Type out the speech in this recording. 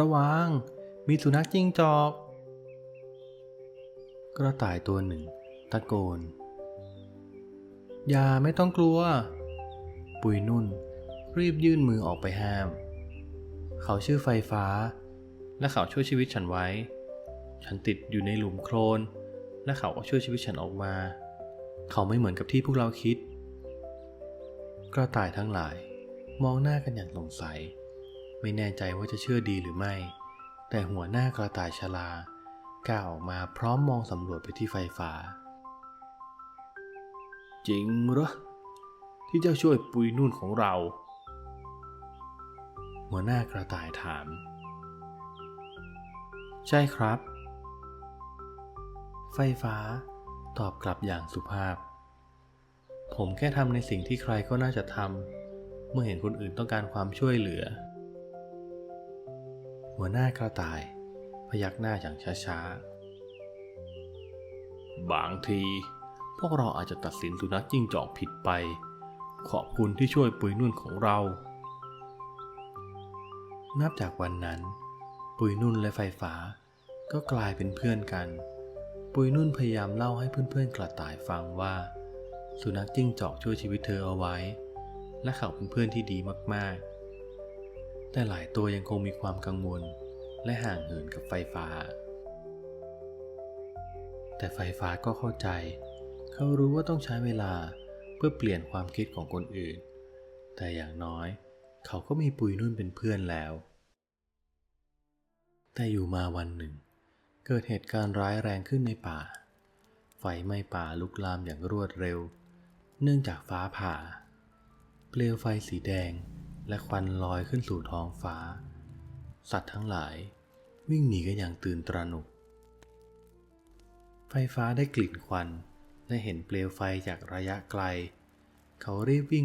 ระวัง มีสุนัขจิ้งจอก กระต่ายตัวหนึ่ง ตะโกน อย่าไม่ต้องกลัว ปุยนุ่น รีบยื่นมือออกไปห้าม เขาชื่อไฟฟ้า และเขาช่วยชีวิตฉันไว้ ฉันติดอยู่ในหลุมโคลน และเขาก็ช่วยชีวิตฉันออกมา เขาไม่เหมือนกับที่พวกเราคิด กระต่ายทั้งหลายมองหน้ากันอย่างสงสัย ไม่แน่ใจว่าจะเชื่อดีหรือไม่ แต่หัวหน้ากระต่ายชลาก้าวออกมาพร้อมมองสำรวจไปที่ไฟฟ้า จริงเหรอที่เจ้าช่วยปุยนุ่นของเรา หัวหน้ากระต่ายถาม ใช่ครับ ไฟฟ้าตอบกลับอย่างสุภาพ ผมแค่ทำในสิ่งที่ใครก็น่าจะทำเมื่อเห็นคนอื่นต้องการความช่วยเหลือ หัวหน้ากระต่าย พยักหน้าอย่างช้าๆ บางที พวกเราอาจจะตัดสินสุนัขจิ้งจอกผิดไป ขอบคุณที่ช่วยปุยนุ่นของเรา นับจากวันนั้น ปุยนุ่นและไฟฟ้า ก็กลายเป็นเพื่อนกัน ปุยนุ่นพยายามเล่าให้เพื่อนๆกระต่ายฟังว่า สุนัขจิ้งจอกช่วยชีวิตเธอเอาไว้ และเขาเป็นเพื่อนที่ดีมากๆ แต่หลายตัวยังคงมีความกังวลและห่างเหินกับไฟฟ้า แต่ไฟฟ้าก็เข้าใจ เขารู้ว่าต้องใช้เวลาเพื่อเปลี่ยนความคิดของคนอื่น แต่อย่างน้อยเขาก็มีปุยนุ่นเป็นเพื่อนแล้ว แต่อยู่มาวันหนึ่ง เกิดเหตุการณ์ร้ายแรงขึ้นในป่า ไฟไหม้ป่าลุกลามอย่างรวดเร็ว เนื่องจากฟ้าผ่า เปลวไฟสีแดง และควันลอยขึ้นสู่ท้องฟ้า สัตว์ทั้งหลาย วิ่งหนีกันอย่างตื่นตระหนก ไฟฟ้าได้กลิ่นควันและเห็นเปลวไฟจากระยะไกล เขารีบวิ่ง